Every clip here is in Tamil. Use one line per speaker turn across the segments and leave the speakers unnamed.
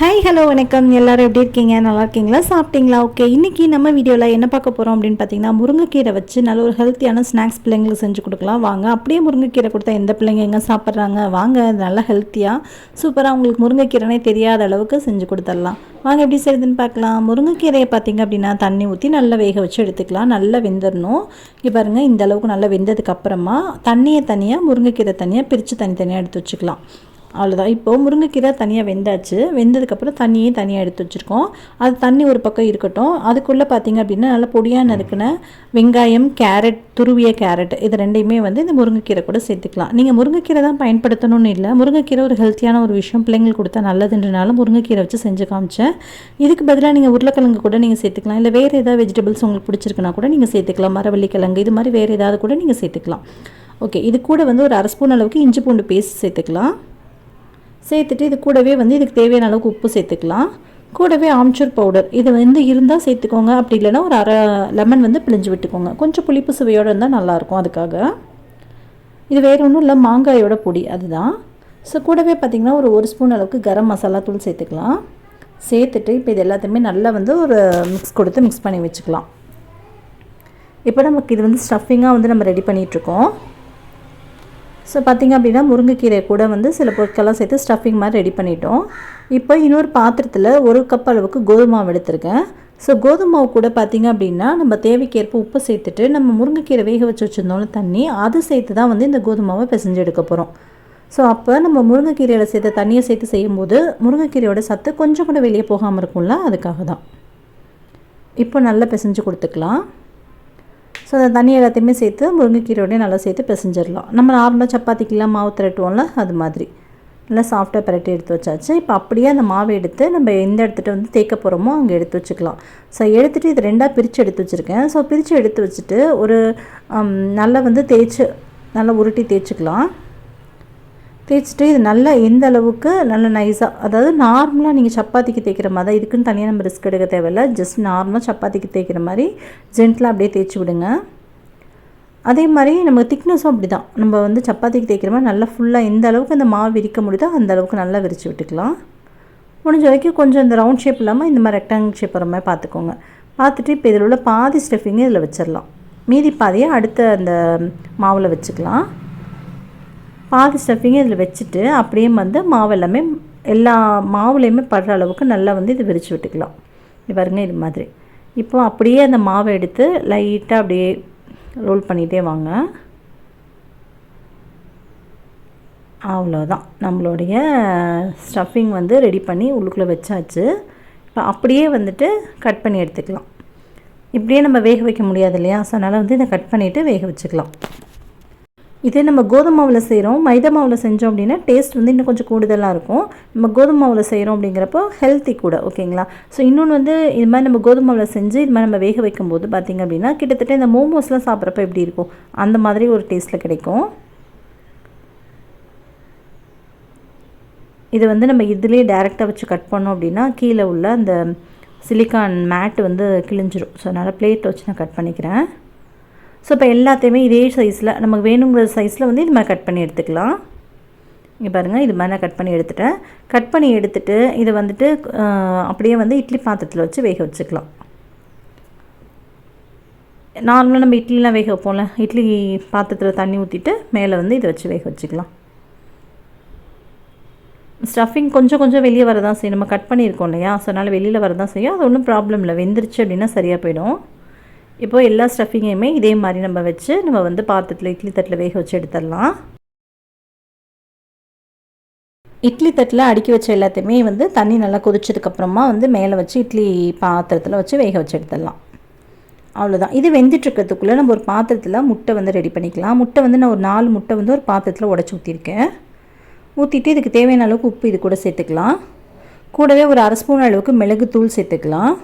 ஹாய் ஹலோ வணக்கம் எல்லோரும் எப்படி இருக்கீங்க நல்லா இருக்கீங்களா சாப்பிட்டீங்களா ஓகே இன்றைக்கி நம்ம வீடியோவில் என்ன பார்க்க போகிறோம் அப்படின்னு பார்த்தீங்கன்னா முருங்கைக்கீரை வச்சு நல்ல ஒரு ஹெல்த்தியான ஸ்நாக்ஸ் பிள்ளைங்களுக்கு செஞ்சு கொடுக்கலாம் வாங்க அப்படியே முருங்கைக்கீரை கொடுத்தா எந்த பிள்ளைங்க எங்கே சாப்பிட்றாங்க வாங்க நல்லா ஹெல்த்தியாக சூப்பராக உங்களுக்கு முருங்கைக்கீரைனே தெரியாத அளவுக்கு செஞ்சு கொடுத்துடலாம் வாங்க எப்படி செய்யுதுன்னு பார்க்கலாம் முருங்கைக்கீரையை பார்த்தீங்க அப்படின்னா தண்ணி ஊற்றி நல்லா வேக வச்சு எடுத்துக்கலாம் நல்லா வெந்துடணும் இங்கே பாருங்கள் இந்த அளவுக்கு நல்லா வெந்ததுக்கு அப்புறமா தண்ணியை தனியாக முருங்கைக்கீரை தனியாக பிரித்து தனித்தனியாக எடுத்து வச்சுக்கலாம் அவ்வளோதான் இப்போது முருங்கைக்கீரை தனியாக வெந்தாச்சு வெந்ததுக்கப்புறம் தண்ணியே தனியாக எடுத்து வச்சுருக்கோம் அது தண்ணி ஒரு பக்கம் இருக்கட்டும் அதுக்குள்ளே பார்த்திங்க அப்படின்னா நல்லா பொடியாக நறுக்கின வெங்காயம் கேரட் துருவிய கேரட் இது ரெண்டையுமே வந்து இந்த முருங்கைக்கீரை கூட சேர்த்துக்கலாம் நீங்கள் முருங்கைக்கீரை தான் பயன்படுத்தணும்னு இல்லை முருங்கைக்கீரை ஒரு ஹெல்த்தியான ஒரு விஷயம் பிள்ளைங்களுக்கு கொடுத்தா நல்லதுன்றனாலும் முருங்கைக்கீரை வச்சு செஞ்சு காமிச்சேன் இதுக்கு பதிலாக நீங்கள் உருளைக்கிழங்கு கூட நீங்கள் சேர்த்துக்கலாம் இல்லை வேறு ஏதாவது வெஜிடபிள்ஸ் உங்களுக்கு பிடிச்சிருக்குன்னா கூட நீங்கள் சேர்த்துக்கலாம் மரவள்ளிக்கிழங்கு இது மாதிரி வேறு ஏதாவது கூட நீங்கள் சேர்த்துக்கலாம் ஓகே இது கூட வந்து ஒரு அரை ஸ்பூன் அளவுக்கு இஞ்சி பூண்டு பேஸ்ட் சேர்த்துக்கலாம் சேர்த்துட்டு இது கூடவே வந்து இதுக்கு தேவையான அளவுக்கு உப்பு சேர்த்துக்கலாம் கூடவே ஆம்ச்சூர் பவுடர் இது வந்து இருந்தால் சேர்த்துக்கோங்க அப்படி இல்லைன்னா ஒரு அரை லெமன் வந்து பிழிஞ்சு விட்டுக்கோங்க கொஞ்சம் புளிப்பு சுவையோடு இருந்தால் நல்லாயிருக்கும் அதுக்காக இது வேறு ஒன்றும் இல்லை மாங்காயோட பொடி அதுதான் ஸோ கூடவே பார்த்திங்கன்னா ஒரு ஒரு ஸ்பூன் அளவுக்கு கரம் மசாலா தூள் சேர்த்துக்கலாம் சேர்த்துட்டு இப்போ இது எல்லாத்தையுமே நல்லா வந்து ஒரு மிக்ஸ் கொடுத்து மிக்ஸ் பண்ணி வச்சுக்கலாம் இப்போ நமக்கு இது வந்து ஸ்டஃபிங்காக வந்து நம்ம ரெடி பண்ணிகிட்ருக்கோம் ஸோ பார்த்திங்க அப்படின்னா முருங்கைக்கீரை கூட வந்து சில பொருட்கள்லாம் சேர்த்து ஸ்டஃபிங் மாதிரி ரெடி பண்ணிட்டோம் இப்போ இன்னொரு பாத்திரத்தில் ஒரு கப் அளவுக்கு கோதுமை மாவு எடுத்திருக்கேன் ஸோ கோதுமை மாவு கூட பார்த்திங்க அப்படின்னா நம்ம தேவைக்கேற்ப உப்பு சேர்த்துட்டு நம்ம முருங்கைக்கீரை வேக வச்சு வச்சுருந்தோம்ல தண்ணி அது சேர்த்து தான் வந்து இந்த கோதுமாவை பிசைஞ்சு எடுக்க போகிறோம் ஸோ அப்போ நம்ம முருங்கைக்கீரையில் சேர்த்த தண்ணியை சேர்த்து செய்யும்போது முருங்கைக்கீரையோட சத்து கொஞ்சம் கூட வெளியே போகாமல் இருக்கும்ல அதுக்காக தான் இப்போ நல்லா பிசைஞ்சு கொடுத்துக்கலாம் ஸோ அந்த தண்ணி எல்லாத்தையுமே சேர்த்து முருங்கைக்கீரையோடய நல்லா சேர்த்து பிசைஞ்சிடலாம் நம்ம நார்மலாக சப்பாத்திக்கெல்லாம் மாவு திரட்டுவோம்ல அது மாதிரி நல்லா சாஃப்டாக பரட்டி எடுத்து வச்சாச்சு இப்போ அப்படியே அந்த மாவை எடுத்து நம்ம எந்த இடத்துட்டு வந்து தேக்க போகிறோமோ அங்கே எடுத்து வச்சுக்கலாம் ஸோ எடுத்துகிட்டு இது ரெண்டாக பிரித்து எடுத்து வச்சுருக்கேன் ஸோ பிரித்து எடுத்து வச்சுட்டு ஒரு நல்லா வந்து தேய்ச்சி நல்லா உருட்டி தேய்ச்சிக்கலாம் தேய்ச்சிட்டு இது நல்லா எந்த அளவுக்கு நல்லா நைஸாக அதாவது நார்மலாக நீங்கள் சப்பாத்திக்கு தேய்க்கிற மாதிரி தான் இதுக்குன்னு தனியாக நம்ம ரிஸ்க் எடுக்க தேவையில்லை ஜஸ்ட் நார்மலாக சப்பாத்திக்கு தேய்க்கிற மாதிரி ஜென்டலாக அப்படியே தேய்ச்சி விடுங்க அதே மாதிரி நம்ம திக்னஸும் அப்படி தான் நம்ம வந்து சப்பாத்திக்கு தேய்க்கிற மாதிரி நல்லா ஃபுல்லாக எந்த அளவுக்கு அந்த மாவு விரிக்க முடியுதோ அந்த அளவுக்கு நல்லா விரித்து விட்டுக்கலாம் முடிஞ்ச வரைக்கும் கொஞ்சம் இந்த ரவுண்ட் ஷேப் இல்லாமல் இந்த மாதிரி ரெக்டாங்கிள் ஷேப் வர மாதிரி பார்த்துக்கோங்க பார்த்துட்டு இப்போ இதில் உள்ள பாதி ஸ்டஃபிங்கை இதில் வச்சிடலாம் மீதி பாதியை அடுத்த அந்த மாவில் வச்சுக்கலாம் பாதி ஸ்டஃபிங்கை இதில் வச்சுட்டு அப்படியே வந்து மாவு எல்லாமே எல்லா மாவுலேயுமே படுற அளவுக்கு நல்லா வந்து இது விரித்து விட்டுக்கலாம் பாருங்க இது மாதிரி இப்போ அப்படியே அந்த மாவை எடுத்து லைட்டாக அப்படியே ரோல் பண்ணிகிட்டே வாங்க அவ்வளோதான் நம்மளுடைய ஸ்டஃபிங் வந்து ரெடி பண்ணி உள்ளுக்குள்ளே வச்சாச்சு இப்போ அப்படியே வந்துட்டு கட் பண்ணி எடுத்துக்கலாம் இப்படியே நம்ம வேக வைக்க முடியாது இல்லையா ஸோ அதனால் வந்து இதை கட் பண்ணிவிட்டு வேக வச்சுக்கலாம் இதே நம்ம கோதுமை மாவில் செய்கிறோம் மைதா மாவில் செஞ்சோம் அப்படின்னா டேஸ்ட் வந்து இன்னும் கொஞ்சம் கூடுதலாக இருக்கும் நம்ம கோதுமை மாவில் செய்கிறோம் அப்படிங்கிறப்போ ஹெல்த்தி கூட ஓகேங்களா ஸோ இன்னொன்று வந்து இது மாதிரி நம்ம கோதுமை மாவில் செஞ்சு இது மாதிரி நம்ம வேக வைக்கும்போது பார்த்திங்க அப்படின்னா கிட்டத்தட்ட இந்த மோமோஸ்லாம் சாப்பிட்றப்ப எப்படி இருக்கும் அந்த மாதிரி ஒரு டேஸ்ட்டில் கிடைக்கும் இதை வந்து நம்ம இதுலேயே டேரெக்டாக வச்சு கட் பண்ணோம் அப்படின்னா கீழே உள்ள அந்த சிலிக்கான் மேட் வந்து கிழிஞ்சிரும் ஸோ அதனால் பிளேட் வச்சு நான் கட் பண்ணிக்கிறேன் ஸோ இப்போ எல்லாத்தையுமே இதே சைஸில் நமக்கு வேணுங்கிற சைஸில் வந்து இது மாதிரி கட் பண்ணி எடுத்துக்கலாம் இங்கே பாருங்கள் இது மாதிரி நான் கட் பண்ணி எடுத்துட்டேன் கட் பண்ணி எடுத்துகிட்டு இதை வந்துட்டு அப்படியே வந்து இட்லி பாத்திரத்தில் வச்சு வேக வச்சுக்கலாம் நார்மலாக நம்ம இட்லிலாம் வேக வைப்போம்ல இட்லி பாத்திரத்தில் தண்ணி ஊற்றிட்டு மேலே வந்து இதை வச்சு வேக வச்சுக்கலாம் ஸ்டஃபிங் கொஞ்சம் கொஞ்சம் வெளியே வரதான் செய்யும் நம்ம கட் பண்ணியிருக்கோம் இல்லையா ஸோ அதனால் வெளியில் வரதான் செய்யும் அது ஒன்றும் ப்ராப்ளம் இல்லை வெந்துருச்சு அப்படின்னா சரியாக போயிடும் இப்போது எல்லா ஸ்டஃபிங்கையுமே இதே மாதிரி நம்ம வச்சு நம்ம வந்து பாத்திரத்தில் இட்லி தட்டில் வேக வச்சு எடுத்துடலாம் இட்லி தட்டில் அடுக்கி வச்ச எல்லாத்தையுமே வந்து தண்ணி நல்லா கொதிச்சதுக்கப்புறமா வந்து மேலே வச்சு இட்லி பாத்திரத்தில் வச்சு வேக வச்சு எடுத்துடலாம் அவ்வளோதான் இது வெந்துட்டுருக்கிறதுக்குள்ளே நம்ம ஒரு பாத்திரத்தில் முட்டை வந்து ரெடி பண்ணிக்கலாம் முட்டை வந்து நான் ஒரு நாலு முட்டை வந்து ஒரு பாத்திரத்தில் உடச்சி ஊற்றிருக்கேன் ஊற்றிட்டு இதுக்கு தேவையான அளவுக்கு உப்பு இது கூட சேர்த்துக்கலாம் கூடவே ஒரு அரை ஸ்பூன் அளவுக்கு மிளகு தூள் சேர்த்துக்கலாம்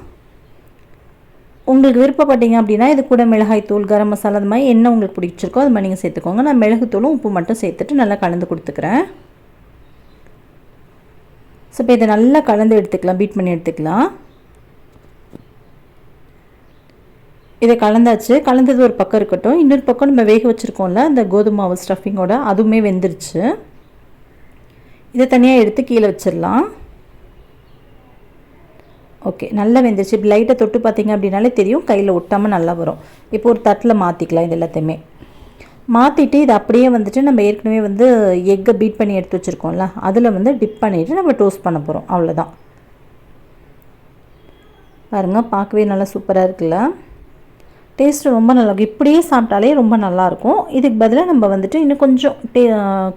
உங்களுக்கு விருப்பப்பட்டீங்க அப்படின்னா இது கூட மிளகாய் தூள் கரம் மசாலா அது மாதிரி என்ன உங்களுக்கு பிடிச்சிருக்கோ அது மாதிரி நீங்கள் சேர்த்துக்கோங்க நான் மிளகுத்தூளும் உப்பு மட்டும் சேர்த்துட்டு நல்லா கலந்து கொடுத்துக்கிறேன் ஸோ இப்போ இதை நல்லா கலந்து எடுத்துக்கலாம் பீட் பண்ணி எடுத்துக்கலாம் இதை கலந்தாச்சு கலந்தது ஒரு பக்கம் இருக்கட்டும் இன்னொரு பக்கம் நம்ம வேக வச்சுருக்கோம்ல அந்த கோதுமாவு மாவு ஸ்டஃபிங்கோட அதுவுமே வெந்துருச்சு இதை தனியாக எடுத்து கீழே வச்சிடலாம் ஓகே நல்லா வெந்துருச்சு இப்போ லைட்டை தொட்டு பார்த்திங்க அப்படின்னாலே தெரியும் கையில் ஒட்டாமல் நல்லா வரும் இப்போ ஒரு தட்டில் மாற்றிக்கலாம் இது எல்லாத்தையுமே மாற்றிட்டு இது அப்படியே வந்துட்டு நம்ம ஏற்கனவே வந்து எக்கை பீட் பண்ணி எடுத்து வச்சுருக்கோம்ல அதில் வந்து டிப் பண்ணிவிட்டு நம்ம டோஸ்ட் பண்ண போகிறோம் அவ்வளோதான் பாருங்கள் பார்க்கவே நல்லா சூப்பராக இருக்குல்ல டேஸ்ட்டு ரொம்ப நல்லா இருக்கும் இப்படியே சாப்பிட்டாலே ரொம்ப நல்லாயிருக்கும் இதுக்கு பதிலாக நம்ம வந்துட்டு இன்னும் கொஞ்சம் டே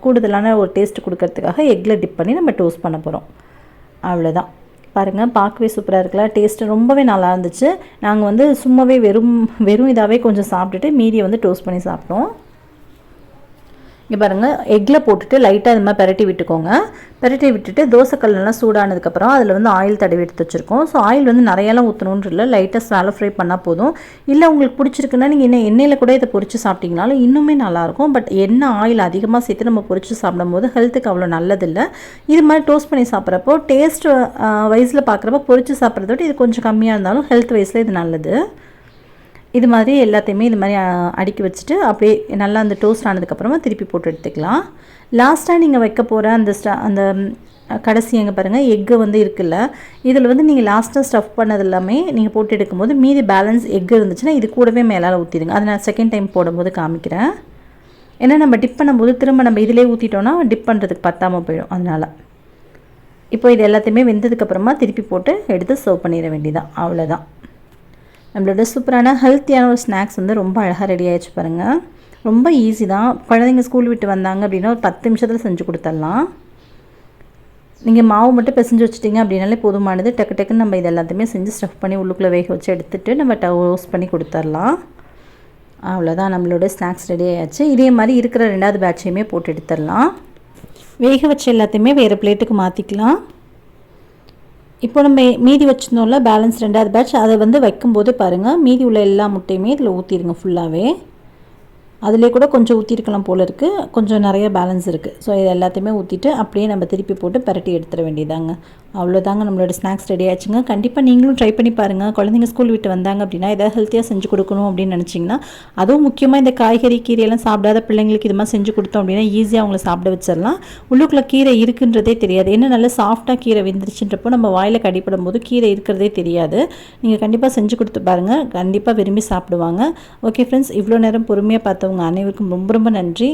கூடுதலான ஒரு டேஸ்ட் கொடுக்கறதுக்காக எக்கில் டிப் பண்ணி நம்ம டோஸ்ட் பண்ண போகிறோம் அவ்வளோதான் பாருங்கள் பார்க்கவே சூப்பராக இருக்கலாம் டேஸ்ட்டு ரொம்பவே நல்லா இருந்துச்சு நாங்கள் வந்து சும்மாவே வெறும் வெறும் இதாகவே கொஞ்சம் சாப்பிட்டுட்டு மீதியை வந்து டோஸ்ட் பண்ணி சாப்பிட்டோம் இங்கே பாருங்கள் எக்கில் போட்டுட்டு லைட்டாக இது மாதிரி பெரட்டி விட்டுக்கோங்க பெரட்டி விட்டுட்டு தோசைக்கல்லாம் சூடானதுக்கப்புறம் அதில் வந்து ஆயில் தடவி எடுத்து வச்சுருக்கோம் ஸோ ஆயில் வந்து நிறையலாம் ஊற்றணுன்ற இல்லை லைட்டாக ஸ்வாலோ ஃப்ரை பண்ணால் போதும் இல்லை உங்களுக்கு பிடிச்சிருக்குன்னா நீங்கள் என்ன எண்ணெயில் கூட இதை பொறிச்சு சாப்பிட்டிங்கனாலும் இன்னுமே நல்லாயிருக்கும் பட் எண்ணெய் ஆயில் அதிகமாக சேர்த்து நம்ம பொறிச்சு போது ஹெல்த்துக்கு அவ்வளோ நல்லதில்லை இது மாதிரி டோஸ்ட் பண்ணி சாப்பிட்றப்போ டேஸ்ட் வைஸில் பார்க்குறப்போ பொறிச்சு சாப்பிட்றத விட இது கொஞ்சம் கம்மியாக இருந்தாலும் ஹெல்த் வைஸில் இது நல்லது இது மாதிரி எல்லாத்தையுமே இது மாதிரி அடுக்கி வச்சுட்டு அப்படியே நல்லா அந்த டோஸ்ட் ஆனதுக்கப்புறமா திருப்பி போட்டு எடுத்துக்கலாம் லாஸ்ட்டாக நீங்கள் வைக்க போகிற அந்த ஸ்டா அந்த கடைசி எங்கே பாருங்கள் எக்கு வந்து இருக்குல்ல இதில் வந்து நீங்கள் லாஸ்ட்டாக ஸ்டஃப் பண்ணது எல்லாமே நீங்கள் போட்டு எடுக்கும்போது மீதி பேலன்ஸ் எக் இருந்துச்சுன்னா இது கூடவே மேலால் ஊற்றிடுங்க அதை நான் செகண்ட் டைம் போடும்போது காமிக்கிறேன் ஏன்னா நம்ம டிப் பண்ணும்போது திரும்ப நம்ம இதிலே ஊற்றிட்டோம்னா டிப் பண்ணுறதுக்கு பத்தாமல் போயிடும் அதனால் இப்போ இது எல்லாத்தையுமே வெந்ததுக்கப்புறமா திருப்பி போட்டு எடுத்து சர்வ் பண்ணிட வேண்டியதான் அவ்வளோதான் நம்மளோட சூப்பரான ஹெல்த்தியான ஒரு ஸ்நாக்ஸ் வந்து ரொம்ப அழகாக ரெடி ஆகிடுச்சு பாருங்கள் ரொம்ப ஈஸி தான் குழந்தைங்க ஸ்கூல் விட்டு வந்தாங்க அப்படின்னா ஒரு பத்து நிமிஷத்தில் செஞ்சு கொடுத்துடலாம் நீங்கள் மாவு மட்டும் பிசைஞ்சு வச்சிட்டிங்க அப்படின்னாலே போதுமானது டக்கு டக்குன்னு நம்ம இது எல்லாத்தையுமே செஞ்சு ஸ்டஃப் பண்ணி உள்ளுக்குள்ளே வேக வச்சு எடுத்துகிட்டு நம்ம டோஸ் பண்ணி கொடுத்துர்லாம் அவ்வளோதான் நம்மளோட ஸ்நாக்ஸ் ரெடி ஆயாச்சு இதே மாதிரி இருக்கிற ரெண்டாவது பேட்சையுமே போட்டு எடுத்துடலாம் வேக வச்ச எல்லாத்தையுமே வேறு பிளேட்டுக்கு மாற்றிக்கலாம் இப்போ நம்ம மீதி வச்சுருந்தோம்ல பேலன்ஸ் ரெண்டாவது பேட்ச் அதை வந்து வைக்கும்போதே பாருங்கள் மீதி உள்ள எல்லா முட்டையுமே இதில் ஊற்றிடுங்க ஃபுல்லாகவே அதிலே கூட கொஞ்சம் ஊற்றிருக்கலாம் போல் இருக்குது கொஞ்சம் நிறைய பேலன்ஸ் இருக்குது ஸோ இது எல்லாத்தையுமே ஊற்றிட்டு அப்படியே நம்ம திருப்பி போட்டு பரட்டி எடுத்துட வேண்டியதாங்க அவ்வளோதாங்க நம்மளோட ஸ்நாக்ஸ் ரெடி ஆச்சுங்க கண்டிப்பாக நீங்களும் ட்ரை பண்ணி பாருங்கள் குழந்தைங்க ஸ்கூல் விட்டு வந்தாங்க அப்படின்னா எதாவது ஹெல்த்தியாக செஞ்சு கொடுக்கணும் அப்படின்னு நினச்சிங்கன்னா அதுவும் முக்கியமாக இந்த காய்கறி கீரையெல்லாம் சாப்பிடாத பிள்ளைங்களுக்கு இது மாதிரி செஞ்சு கொடுத்தோம் அப்படின்னா ஈஸியாக அவங்கள சாப்பிட வச்சிடலாம் உள்ளுக்குள்ளே கீரை இருக்குன்றதே தெரியாது என்ன நல்லா சாஃப்டாக கீரை வெந்துருச்சுன்றப்போ நம்ம வாயில் கடிப்படும் போது கீரை இருக்கிறதே தெரியாது நீங்கள் கண்டிப்பாக செஞ்சு கொடுத்து பாருங்கள் கண்டிப்பாக விரும்பி சாப்பிடுவாங்க ஓகே ஃப்ரெண்ட்ஸ் இவ்வளோ நேரம் பொறுமையாக பார்த்தோம் பார்த்தவங்க அனைவருக்கும் ரொம்ப ரொம்ப நன்றி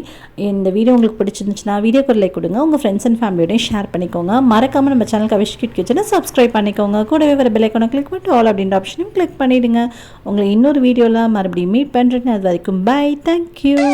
இந்த வீடியோ உங்களுக்கு பிடிச்சிருந்துச்சுன்னா வீடியோ ஒரு கொடுங்க உங்கள் ஃப்ரெண்ட்ஸ் அண்ட் ஃபேமிலியோடய ஷேர் பண்ணிக்கோங்க மறக்காமல் நம்ம சேனலுக்கு அவிஷ்கிட் கிச்சனை சப்ஸ்கிரைப் பண்ணிக்கோங்க கூடவே வர பெல்லைக்கோனை கிளிக் பண்ணிட்டு ஆல் அப்படின்ற ஆப்ஷனையும் கிளிக் பண்ணிவிடுங்க உங்களை இன்னொரு வீடியோவில் மறுபடியும் மீட் பண்ணுறேன்னு அது வரைக்கும் பாய் தேங்க்யூ